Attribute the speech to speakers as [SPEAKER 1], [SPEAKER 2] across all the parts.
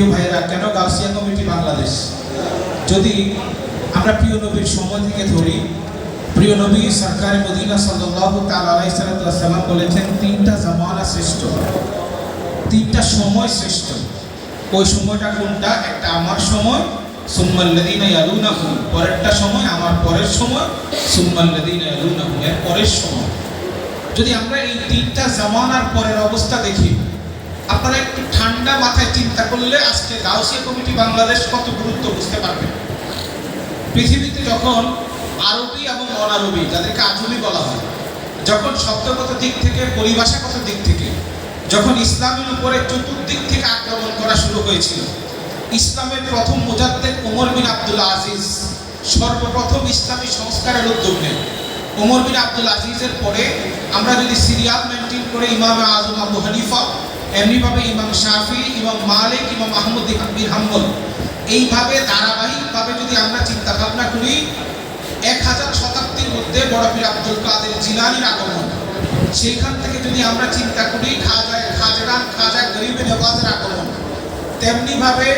[SPEAKER 1] প্রিয় ভাইয়েরা, কেন গাউসিয়া কমিটি বাংলাদেশ? যদি আমরা প্রিয় নবীর সময় থেকে ধরি, প্রিয় নবী সরকার মদিনা আলাইহি সাল্লাম বলেছেন, তিনটা জামানা শ্রেষ্ঠ। তিনটা সময় শ্রেষ্ঠ। ওই সময়টা কোনটা? একটা আমার সময়, সুম্মাল্লাযীনা ইয়ালুনাহুম। পরেরটা সময়, আমার পরের সময়, সুম্মাল্লাযীনা ইয়ালুনাহুম। এর পরের সময়। যদি আমরা এই তিনটা জামানার পরের অবস্থা দেখি আপনারা একটু ঠান্ডা মাথায় চিন্তা করলে আজকে গাউসিয়া কমিটি বাংলাদেশ কত গুরুত্ব বুঝতে পারবেন পৃথিবীতে যখন আরবি এবং অনারবি, যাদেরকে আজমি বলা হয়, যখন শব্দগত দিক থেকে, পরিভাষাগত দিক থেকে, যখন ইসলামের উপরে চতুর্দিক থেকে আক্রমণ করা শুরু হয়েছিল, ইসলামের প্রথম মুজাদ্দেদ ওমর বিন আব্দুল আজিজ সর্বপ্রথম ইসলামী সংস্কারের উদ্যোগ নেন। ওমর বিন আব্দুল আজিজের পরে আমরা যদি সিরিয়াল মেনটেন করে ইমাম আজম আবু হানিফা এমনিভাবে ইমাম শাফি, ইমাম মালিক, ইমাম আহমদ বিন হাম্বল। এইভাবে ধারাবাহিকভাবে যদি আমরা চিন্তা ভাবনা করি, এক হাজার শতাব্দীর মধ্যে বড় আব্দুল কাদের জিলানির আগমন। সেইখান থেকে যদি আমরা চিন্তা করি খাজা খাজরান খাজা গরিবের নওয়াজের আগমন। তেমনিভাবে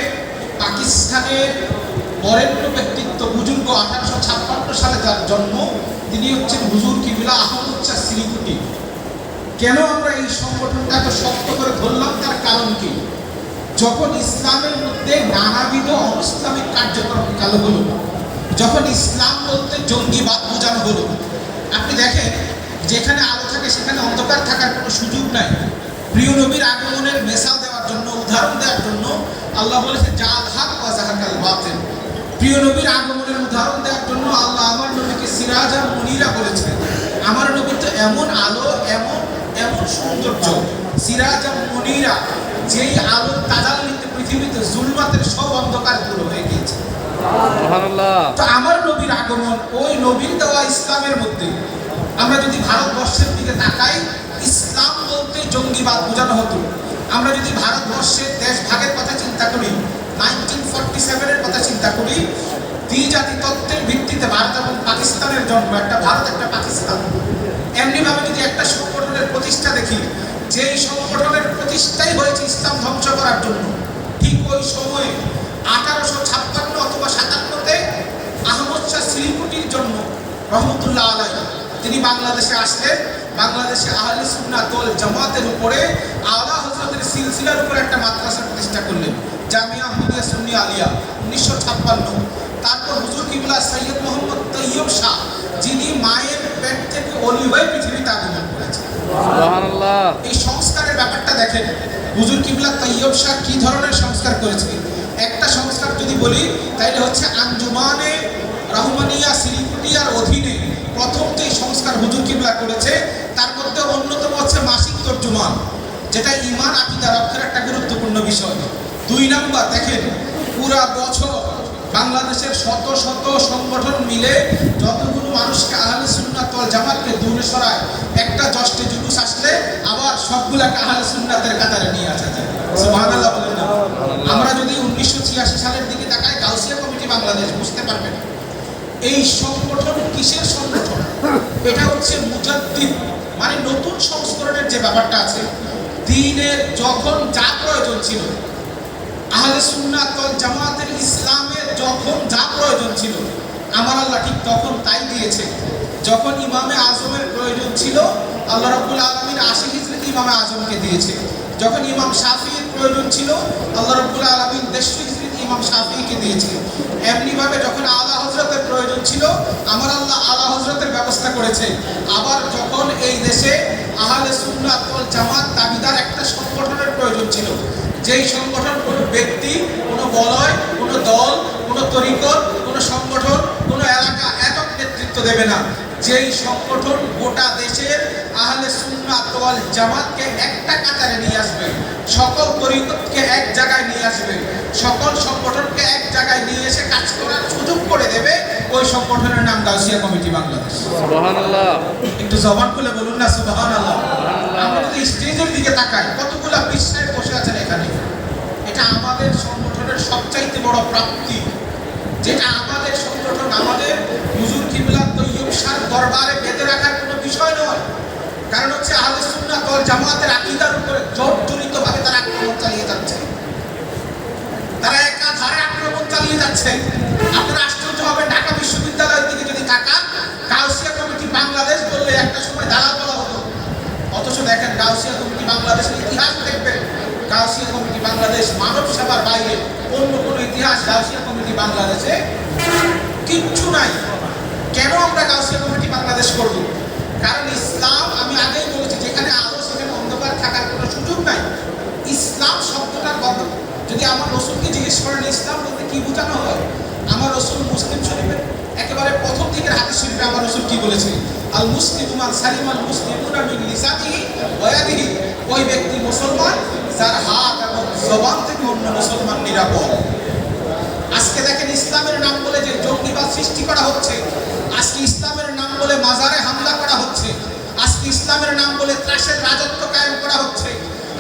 [SPEAKER 1] পাকিস্তানের বরেণ্য ব্যক্তিত্ব বুজুর্গ আঠারোশো ছাপ্পান্ন সালে যার জন্ম, তিনি হচ্ছেন হুজুর কিবিলা আহমদ কেন আমরা এই সংগঠনটা এত শক্ত করে ধরলাম? তার কারণ কি? যখন ইসলামের মধ্যে নানাবিধ অনিসলামিক কার্যক্রম চালু হলো, যখন ইসলাম বলতে জঙ্গিবাদ বোঝানো হলো, আপনি দেখেন, যেখানে আলো থাকে সেখানে অন্ধকার থাকার কোনো সুযোগ নাই। প্রিয় নবীর আগমনের মেশাল দেওয়ার জন্য, উদাহরণ দেওয়ার জন্য আল্লাহ বলেছে জাল হাক ওয়া জাহাকাল বাতিল। প্রিয় নবীর আগমনের উদাহরণ দেওয়ার জন্য আল্লাহ আমার নবীকে সিরাজ আর মুনিরা বলেছেন। আমার নবী তো এমন আলো, এমন এমন সৌন্দর্য সিরাজ আর মুনিরা যেই আলোর তাজাল্লিতে পৃথিবীতে জুলমাতের সব অন্ধকার দূর হয়ে গিয়েছে। তো আমার নবীর আগমন ওই নবীর দেওয়া ইসলামের মধ্যে। আমরা যদি ভারতবর্ষের দিকে তাকাই ইসলাম বলতে জঙ্গিবাদ বোঝানো হতো। আমরা যদি ভারতবর্ষের দেশ ভাগের কথা চিন্তা করি নাইনটিন ফর্টি সেভেনের কথা চিন্তা করি দ্বিজাতি তত্ত্বের ভিত্তিতে ভারত এবং পাকিস্তানের জন্ম একটা ভারত একটা পাকিস্তান। এমনিভাবে যদি একটা প্রতিষ্ঠা দেখি, যেই সংগঠনের প্রতিষ্ঠাই হয়েছে ইসলাম ধ্বংস করার জন্য। ঠিক ওই সময়ে আঠারোশো ছাপ্পান্ন অথবা সাতান্নতে আহমদ শাহ শ্রীকুটির জন্য রহমতুল্লাহ আলাই তিনি বাংলাদেশে আসলেন, বাংলাদেশে আহলে সুন্নাত ওয়াল জামাতের উপরে আলা হজরতের সিলসিলার উপরে একটা মাদ্রাসা প্রতিষ্ঠা করলেন, জামিয়া আহমদিয়া সুন্নি আলিয়া, উনিশশো ছাপ্পান্ন। তারপর হুজুর কিবলা সৈয়দ মোহাম্মদ তৈয়ব শাহ, যিনি মায়ের পেট থেকে অলি হয়ে পৃথিবীতে আগমন
[SPEAKER 2] সুবহানাল্লাহ
[SPEAKER 1] এই সংস্কারের ব্যাপারটা দেখেন, হুজুর কিবলা তৈয়ব শাহ কি ধরনের সংস্কার করেছে? একটা সংস্কার যদি বলি, তাইলে হচ্ছে আঞ্জুমানে, রহমানিয়া সিরিকুটিয়ার অধীনে প্রথম যে সংস্কার হুজুর কিবলা করেছে, তার মধ্যে অন্যতম হচ্ছে মাসিক তর্জুমান, যেটা ইমান আকিদা রক্ষার একটা গুরুত্বপূর্ণ বিষয়। দুই নাম্বার, দেখেন, পুরা বছর বাংলাদেশের শত শত সংগঠন মিলে যতগুলো মানুষকে আহলে সুন্নাত জামাতকে দূরে সরায়, একটা জষ্টে জুলুস আসলে আবার সবগুলাকে আহলে সুন্নাতের কাতারে নিয়ে আসা যায়। বলেন না। আমরা যদি উনিশশো ছিয়াশি সালের দিকে তাকাই, গাউসিয়া কমিটি বাংলাদেশ, বুঝতে পারবেন এই সংগঠন কিসের সংগঠন? এটা হচ্ছে মুজাদ্দিদ। মানে নতুন সংস্করণের যে ব্যাপারটা আছে, দিনের যখন যা প্রয়োজন ছিল, আহলে সুন্নাত জামাতের ইসলামের যখন যা প্রয়োজন ছিল, আমার আল্লাহ ঠিক তখন তাই দিয়েছে। যখন ইমামে আজমের প্রয়োজন ছিল, আল্লাহ রাব্বুল আলামিন আশি হিজরিতে ইমামে আজমকে দিয়েছে। যখন ইমাম শাফির প্রয়োজন ছিল, আল্লাহ রাব্বুল আলামিন দেড়শো হিজরিতে ইমাম শাফিকে দিয়েছে। এমনিভাবে যখন আলা হজরতের প্রয়োজন ছিল, আমার আল্লাহ আলা হজরতের ব্যবস্থা করেছে। আবার যখন এই দেশে আহলে সুন্নাত জামাত দাবিদার একটা সংগঠনের প্রয়োজন ছিল, যেই সংগঠন কোনো ব্যক্তি, কোনো বলয়, কোনো দল কোনো তরিকত কোনো সংগঠন কোনো এলাকা একক নেতৃত্ব দেবে না। যেই সংগঠন গোটা দেশের আহলে সুন্নাত ওয়াল জামাতকে একটা কাতারে নিয়ে আসবে সকল তরিকতকে এক জায়গায় নিয়ে আসবে সকল সংগঠনকে এক জায়গায় নিয়ে এসে কাজ করার সুযোগ করে দেবে ওই সংগঠনের নাম গাউসিয়া কমিটি বাংলাদেশ। একটু জবান খুলে বলুন না সুবহানাল্লাহ। আমরা যদি স্টেজের দিকে তাকাই কতগুলো বিশ্বাস বসে আছেন এখানে? এটা আমাদের সংগঠনের সবচাইতে বড় প্রাপ্তি। যেটা আমাদের সংগঠন, আমাদের হুজুর কিবলা তৈয়ব শাহ দরবারে বেঁধে রাখার কোনো বিষয় নয়। কারণ হচ্ছে আহলে ওয়াল জামাতের আকীদার উপরে জোরজড়িত ভাবে তারা আক্রমণ চালিয়ে যাচ্ছে। যাচ্ছে। আপনারা আশ্চর্য হবে ঢাকা বিশ্ববিদ্যালয়ের দিকে যদি তাকান, গাউসিয়া কমিটি বাংলাদেশ বললে একটা সময় দালাল বলা হতো। অথচ দেখেন গাউসিয়া কমিটি বাংলাদেশের ইতিহাস দেখবেন। গাউসিয়া কমিটি বাংলাদেশ মানব সেবার বাইরে অন্য কোনো ইতিহাস গাউসিয়া বাংলাদেশে কিচ্ছু নাই। কেন আমরা গাউসিয়া কমিটি বাংলাদেশ করব? কারণ ইসলাম, আমি আগেই বলেছি, যেখানে আলো, সেখানে অন্ধকার থাকার কোনো সুযোগ নাই। ইসলাম শব্দটার বদল। যদি আমার রসুলকে জিজ্ঞেস করেন, ইসলাম বলতে কি বোঝানো হয়? আমার রসুল মুসলিম শরীফের একেবারে প্রথম দিকের হাদিস শরীফে আমার রসুল কি বলেছে আল মুসলিম মান সালিম আল মুসলিমুনা মিন লিসানিহি ওয়া ইয়াদিহি। ওই ব্যক্তি মুসলমান, যার হাত এবং জবান থেকে অন্য মুসলমান নিরাপদ। আজকে দেখেন ইসলামের নাম বলে যে জঙ্গিবাদ সৃষ্টি করা হচ্ছে, আজকে ইসলামের নাম বলে মাজারে হামলা করা হচ্ছে, আজকে ইসলামের নাম বলে ত্রাসের রাজত্ব কায়েম করা হচ্ছে,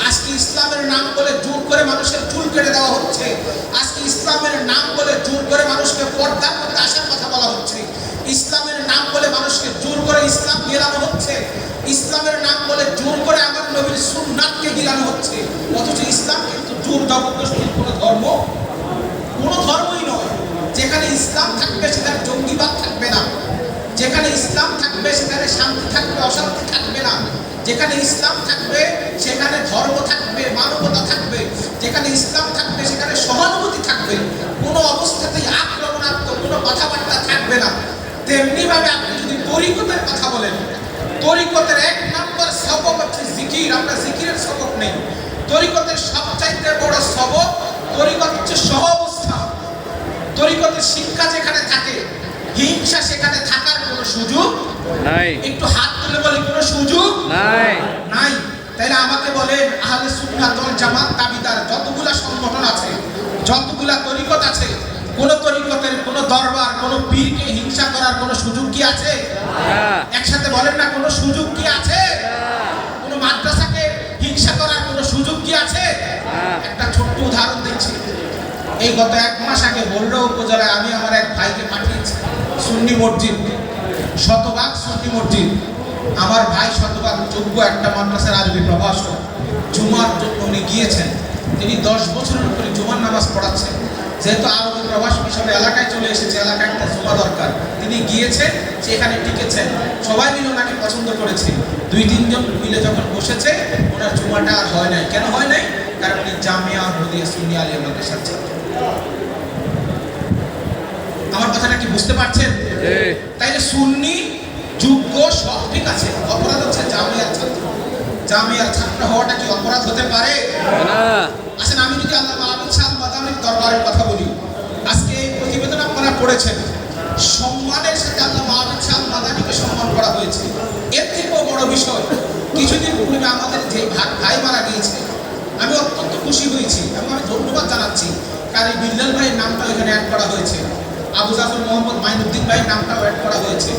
[SPEAKER 1] আজকে ইসলামের নাম বলে জোর করে মানুষের চুল কেটে দেওয়া হচ্ছে, আজকে ইসলামের নাম বলে জোর করে মানুষকে পর্দা করতে আসার কথা বলা হচ্ছে, ইসলামের নাম বলে মানুষকে জোর করে ইসলাম গেলানো হচ্ছে, ইসলামের নাম বলে জোর করে আমার নবীর সুন্নাতকে গিলানো হচ্ছে, অথচ ইসলাম কিন্তু জোর জবরদস্তির কোনো ধর্ম কোনো ধর্মই নয়। যেখানে ইসলাম থাকবে, সেখানে জঙ্গিবাদ থাকবে না। যেখানে ইসলাম থাকবে, সেখানে শান্তি থাকবে, অশান্তি থাকবে না। যেখানে ইসলাম থাকবে, সেখানে ধর্ম থাকবে, মানবতা থাকবে। যেখানে ইসলাম থাকবে, সেখানে সহানুভূতি থাকবে। কোনো অবস্থাতেই আক্রমণাত্মক, কোনো কথাবার্তা থাকবে না। তেমনি ভাবে আপনি যদি তরিকতের কথা বলেন, তরিকতের এক নম্বর সবক হচ্ছে জিকির। আমরা জিকিরের সবক নেই। তরিকতের সবচাইতে বড় সবক, তরিকত হচ্ছে সহ তরিকতের শিক্ষা যেখানে থাকে হিংসা সেখানে থাকার কোনো সুযোগ
[SPEAKER 2] নাই।
[SPEAKER 1] একটু হাত তুলে বলে কোনো সুযোগ
[SPEAKER 2] নাই।
[SPEAKER 1] নাই। তাইলে আমাকে বলেন আহলে সুন্নাত ওয়াল জামাত দাবিদার যতগুলা সংগঠন আছে যতগুলা তরিকত আছে কোন তরিকতের কোন দরবার কোন পীরকে হিংসা করার কোনো সুযোগ কি আছে? একসাথে বলেন না কোনো সুযোগ কি আছে? কোনো মাদ্রাসাকে হিংসা করার কোনো সুযোগ কি আছে। একটা ছোট্ট উদাহরণ দিচ্ছি। এই গত এক মাস আগে বল্ড উপজেলায় আমি আমার এক ভাইকে পাঠিয়েছি, সুন্নি মসজিদ। শতভাগ সুন্নি মসজিদ। আমার ভাই শতভাগ যোগ্য একটা মাদ্রাসার আরবি প্রভাষক জুমার জন্য উনি গিয়েছেন। তিনি দশ বছরের উপরে জুমার নামাজ পড়াচ্ছেন। যেহেতু আরবি প্রবাস হিসাবে এলাকায় চলে এসেছে, এলাকায় একটা জুমা দরকার। তিনি গিয়েছেন, সেখানে টিকেছেন। সবাই মিলে ওনাকে পছন্দ করেছে। দুই, তিনজন মিলে যখন বসেছে, ওনার জুমাটা আর হয় নাই। কেন হয় নাই? কারণ উনি জামিয়া হদিয়া আলিয়া মাদ্রাসার ছাত্র। আমার কথাটা কি বুঝতে পারছেন? তাইলে সুন্নি যোগ্য সব ঠিক আছে। অপরাধ হচ্ছে জামিয়ার ছাত্র। জামিয়ার ছাত্র হওয়াটা কি অপরাধ হতে পারে? আসেন আমি যদি আল্লাহ মাহবুব শাহ মাদানির দরবারের কথা বলি আজকে এই প্রতিবেদন আপনারা পড়েছেন। সম্মানের সাথে আল্লাহ মাহবুব শাহ মাদানিকে সম্মান করা হয়েছে। এর থেকেও বড় বিষয় কিছুদিন পূর্বে আমাদের যে ভাই মারা গিয়েছে আমি অত্যন্ত খুশি হয়েছি এবং আমি ধন্যবাদ জানাচ্ছি। কারি বিল্লাল ভাইয়ের নামটাও এখানে অ্যাড করা হয়েছে। আবু জাফর মোহাম্মদ মাইনুদ্দিন ভাইয়ের নামটাও অ্যাড করা হয়েছে।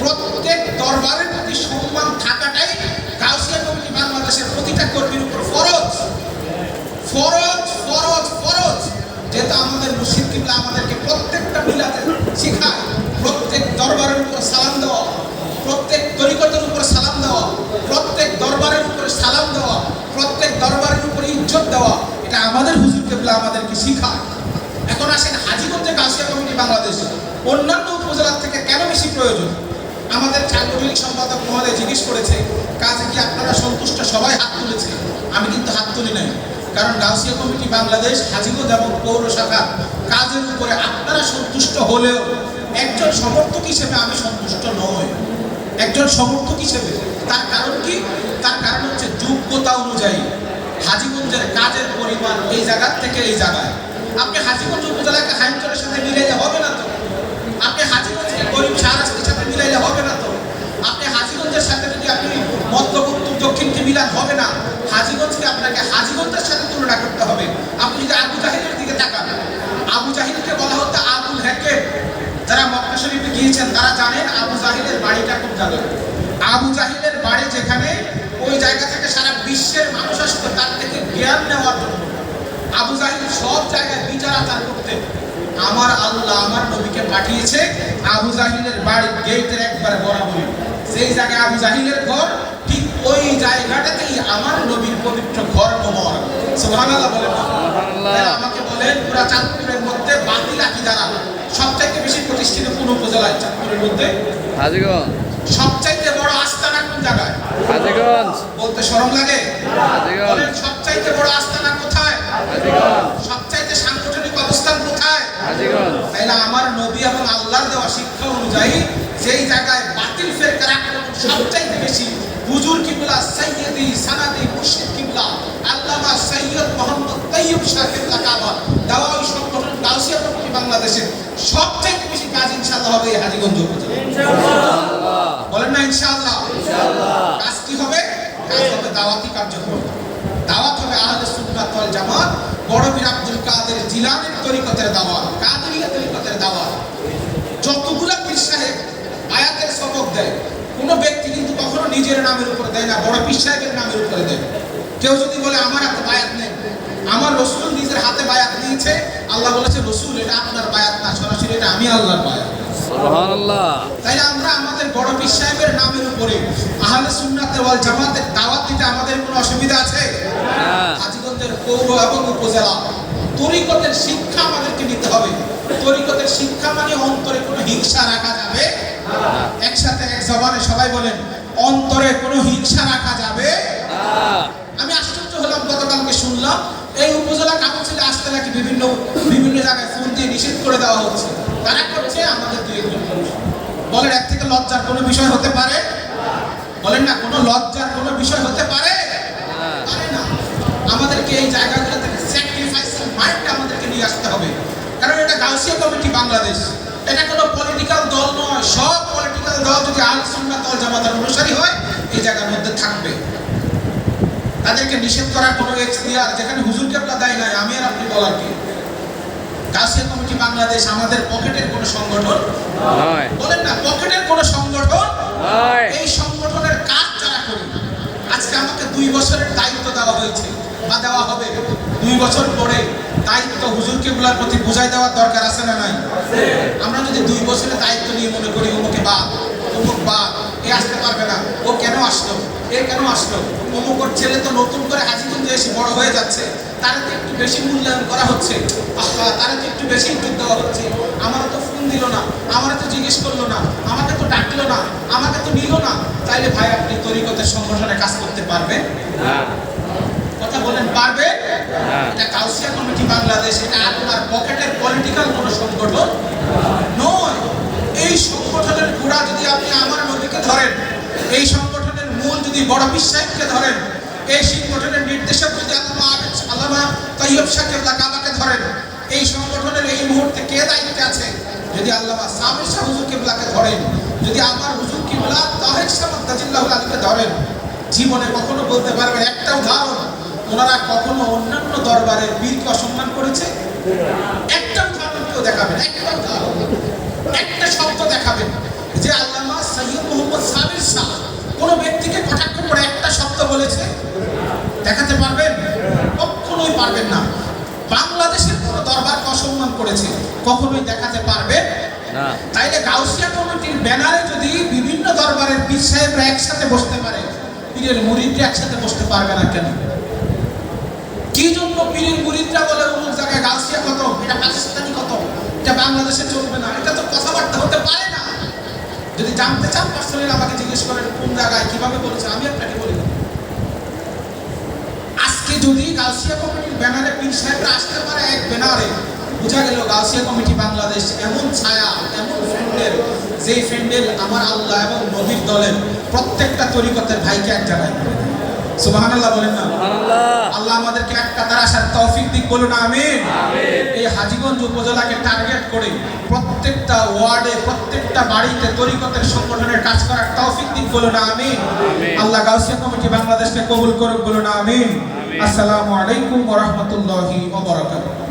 [SPEAKER 1] প্রত্যেক দরবারের প্রতি সম্মান থাকাটাই গাউসিয়া কমিটি বাংলাদেশের প্রতিটা কর্মীর উপর ফরজ। ফরজ ফরজ ফরজ। যেটা আমাদের মুর্শিদ কিবলা আমাদেরকে প্রত্যেকটা মিলাতে শেখায়। প্রত্যেক দরবারের উপর সালাম দেওয়া প্রত্যেক তরিকতের উপর সালাম দেওয়া প্রত্যেক দরবারের উপরে সালাম দেওয়া প্রত্যেক দরবারের উপরে ইজ্জত দেওয়া এটা আমাদের হুজুর কিবলা আমাদেরকে শেখায় এখন আসেন হাজিগঞ্জে গাছিয়া কমিটি বাংলাদেশ অন্যান্য উপজেলার থেকে কেন বেশি প্রয়োজন? আমাদের সাংগঠনিক সম্পাদক মহোদয় জিজ্ঞেস করেছে, কাজে কি আপনারা সন্তুষ্ট? সবাই হাত তুলেছে। আমি কিন্তু হাত তুলি নাই। কারণ গাউসিয়া কমিটি বাংলাদেশ, হাজিগঞ্জ এবং পৌর শাখা কাজের উপরে আপনারা সন্তুষ্ট হলেও একজন সমর্থক হিসেবে আমি সন্তুষ্ট নই। একজন সমর্থক হিসেবে। তার কারণ কি? তার কারণ হচ্ছে যোগ্যতা অনুযায়ী হাজিগঞ্জের কাজের পরিমাণ এই জায়গার থেকে এই জায়গায়। আপনি হাজিগঞ্জ উপজেলাকে হাইমচরের সাথে মিলাইলে হবে না তো? আপনি হাজিগঞ্জকে গরিব শাহরাস্তির সাথে মিলাইলে হবে না তো? আপনি হাজিগঞ্জের সাথে যদি আপনি মধ্য উত্তর দক্ষিণকে মিলান হবে না? হাজিগঞ্জকে আপনাকে হাজিগঞ্জের সাথে তুলনা করতে হবে। আপনি যদি আবু জাহিদের দিকে তাকান, আবু জাহিদকে বলা হতো আবুল হ্যাকেম যারা মক্কা শরীফে গিয়েছেন, তারা জানেন আবু জাহিদের বাড়িটা কোন জায়গায় আবু জাহিদের বাড়ি যেখানে, ওই জায়গা থেকে সারা বিশ্বের মানুষ আসতো, তার থেকে জ্ঞান নেওয়ার জন্য। আবু জাহিদ সব জায়গায় বিচার আচার করতেন। আমার আল্লাহ আমার নবীকে পাঠিয়েছে আবু জাহিলের বাড়ি গেটের একবারে বরাবরই। সেই জায়গায় আবু জাহিলের ঘর ঠিক ওই জায়গাটাতেই আমার নবীর পবিত্র ঘর কোমর সুবহানাল্লাহ বলেন। আমাকে বলেন পুরা চাঁদপুরের মধ্যে বাতিল আকিদারা সবচাইতে বেশি প্রতিষ্ঠিত কোন উপজেলায় চাঁদপুরের মধ্যে?
[SPEAKER 2] হাজিগঞ্জ।
[SPEAKER 1] সবচাইতে বড় আস্তানা কোন জায়গায়?
[SPEAKER 2] হাজিগঞ্জ।
[SPEAKER 1] বলতে শরম লাগে?
[SPEAKER 2] হাজিগঞ্জ।
[SPEAKER 1] সবচাইতে বড় আস্তানা কোথায়?
[SPEAKER 2] হাজিগঞ্জ
[SPEAKER 1] সবচাইতে সাংগঠনিক অবস্থান কোথায়
[SPEAKER 2] হাজিগঞ্জ
[SPEAKER 1] তাইলে আমার নবী এবং আল্লাহর দেওয়া শিক্ষা অনুযায়ী যেই জায়গায় বাতিল ফেরকার আক্রমণ সবচাইতে বেশি হুজুর কিবলা সৈয়দি সানাদি মুর্শিদ কিবলা আল্লামা সৈয়দ মোহাম্মদ তৈয়ব শাহ কিবলা কাবা দেওয়া ওই সংগঠন গাউসিয়া কমিটি বাংলাদেশের সবচাইতে বেশি কাজ ইনশাআল্লাহ হবে এই হাজিগঞ্জ উপজেলায়।
[SPEAKER 2] আল্লাহ
[SPEAKER 1] বলেন না ইনশাআল্লাহ। কাজ কি হবে? কাজ হবে দাওয়াতি কার্যক্রম। দাওয়াত হবে আহলে সুন্নাত ওয়াল জামাত বড় পীর আব্দুল কাদের জিলানের তরিকতের দাওয়াত কাদেরিয়া তরিকতের দাওয়াত। যতগুলা পীর সাহেব আয়াতের সবক দেয় কোনো ব্যক্তি কিন্তু কখনো নিজের নামের উপর দেয় না বড় পীর সাহেবের নামের উপরে দেয় কেউ যদি বলে আমার হাতে বায়াত নেই। আমার রসুল নিজের হাতে বায়াত নিয়েছে আল্লাহ বলেছে রসুল এটা আপনার বায়াত না সরাসরি এটা আমি আল্লাহর বায়াত। তাই আমরা আমাদের বড় পীর সাহেবের নামের উপরে আহলে সুন্নাতে ওয়াল জামাতের দাওয়াত দিতে আমাদের কোনো অসুবিধা আছে?
[SPEAKER 2] হ্যাঁ।
[SPEAKER 1] হাজীগঞ্জের পৌর এবং উপজেলা তরিকতের শিক্ষা আমাদেরকে নিতে হবে। তরিকতের শিক্ষা মানে অন্তরে কোনো হিংসা রাখা যাবে একসাথে এক জবানে সবাই বলেন, অন্তরে কোনো হিংসা রাখা যাবে আমি আশ্চর্য হলাম, গতকালকে শুনলাম, এই উপজেলা কাউন্সিলে আসতে নাকি বিভিন্ন বিভিন্ন জায়গায় ফোন দিয়ে নিষেধ করে দেওয়া হচ্ছে। তারা করছে, আমাদের দুই একজন বলেন এক থেকে লজ্জার কোনো বিষয় হতে পারে? বলেন না, কোনো লজ্জার কোনো বিষয় হতে পারে? পারে না। আমাদেরকে এই জায়গাগুলো থেকে স্যাক্রিফাইসের মাইন্ডটা আমাদেরকে নিয়ে আসতে হবে। কারণ এটা গাউসিয়া কমিটি বাংলাদেশ। এটা কোনো পলিটিক্যাল দল নয়। সব পলিটিক্যাল দল যদি আল সুন্নাত দল জামাতের অনুসারী হয় এই জায়গার মধ্যে থাকবে। তাদেরকে নিষেধ করার কোনো এখতিয়ার যেখানে হুজুর কেবলা দেয় নাই আমি আর আপনি বলার কি? গাউসিয়া কমিটি বাংলাদেশ আমাদের পকেটের কোনো সংগঠন বলেন না পকেটের কোনো সংগঠন এই সংগঠনের কাজ যারা করি আজকে আমাকে দুই বছরের দায়িত্ব দেওয়া হয়েছে। বা দেওয়া হবে। দুই বছর পরে দায়িত্ব হুজুর কেবলার প্রতি বুঝাই দেওয়ার দরকার আছে না নাই? আমরা যদি দুই বছরের দায়িত্ব নিয়ে মনে করি, অমুকে বাদ অমুক বাদ এ আসতে পারবে না, ও কেন আসলো, এ কেন আসলো? অমুক ওর ছেলে তো নতুন করে হাজিগঞ্জে এসে বড় হয়ে যাচ্ছে, তারা তো একটু বেশি মূল্যায়ন করা হচ্ছে। তারা তো একটু বেশি ইজ্জত দেওয়া হচ্ছে। আমারও তো ফোন দিল না, আমারও তো জিজ্ঞেস করল না, আমাকে তো ডাকলো না, আমাকে তো নিল না। তাইলে ভাই, আপনি তরিকতের সংগঠনে কাজ করতে পারবেন?
[SPEAKER 2] হ্যাঁ।
[SPEAKER 1] কথা বলেন পারবে?
[SPEAKER 2] হ্যাঁ।
[SPEAKER 1] এটা কাউসিয়া কমিটি বাংলাদেশ এটা আপনার পকেটের পলিটিক্যাল কোনো সংগঠন নয়। এই সংগঠনের গোড়া যদি আপনি আমার নদীকে ধরেন এই সংগঠনের মূল যদি বড় বিশ্বাসকে ধরেন এই সংগঠনের নির্দেশক যদি আল্লামা আল্লামা তৈয়ব সাহেব লাকাবাকে ধরেন এই সংগঠনের এই মুহূর্তে কে দায়িত্বে আছে? যদি আল্লামা সাবির শাহ হুজুর কিবলাকে ধরেন যদি আমার হুজুর কিবলা তাহের শাহ তাজিল্লাহুল আলীকে ধরেন জীবনে কখনো বলতে পারবেন একটা উদাহরণ। ওনারা কখনো অন্যান্য দরবারের বীরকে অসম্মান করেছে? একটা উদাহরণ কেউ দেখাবেন একটা উদাহরণ। একটা শব্দ দেখাবেন যে আল্লামা সৈয়দ মোহাম্মদ সাবির শাহ কোনো ব্যক্তিকে কটাক্ষ করে একটা শব্দ বলেছে? দেখাতে পারবেন? কখনোই পারবেন না। বাংলাদেশের কোনো দরবারকে অসম্মান করেছে কখনোই দেখাতে পারবেন
[SPEAKER 2] না।
[SPEAKER 1] তাইলে গাউসিয়া কমিটির ব্যানারে যদি বিভিন্ন দরবারের পীর সাহেবরা একসাথে বসতে পারে পীরের মুরিদরা একসাথে বসতে পারবে না কেন? কি জন্য পীরের মুরিদরা বলে অমুক জায়গায় কত? এটা পাকিস্তানি কত? এটা বাংলাদেশে চলবে না। এটা তো কথাবার্তা হতে পারে না। যদি জানতে চান, পার্সোনালি আমাকে জিজ্ঞেস করেন, কোন জায়গায় কীভাবে বলেছে আমি আপনাকে বলি। আজকে যদি গাউসিয়া কমিটির ব্যানারে পীর সাহেবরা আসতে পারে এক ব্যানারে, বোঝা গেল গাউসিয়া কমিটি বাংলাদেশ এমন ছায়া, এমন ফ্রেন্ডের যেই ফ্রেন্ডের আমার আল্লাহ এবং নবীর দলের প্রত্যেকটা তরিকতের ভাইকে এক জায়গায় সুবাহান আল্লাহ বলেন না। আল্লাহ আমাদেরকে এক কাতার আসার তৌফিক দিক বলুন আমিন। এই হাজীগঞ্জ উপজেলাকে টার্গেট করে প্রত্যেকটা ওয়ার্ডে প্রত্যেকটা বাড়িতে তরিকতের সংগঠনের কাজ করার তৌফিক দিক বলুন আমিন।
[SPEAKER 2] আমিন।
[SPEAKER 1] আল্লাহ গাউসিয়া কমিটি বাংলাদেশকে কবুল করুক বলুন আমিন। আসসালামু আলাইকুম ওয়া রাহমাতুল্লাহি ওয়া বারাকাতুহু।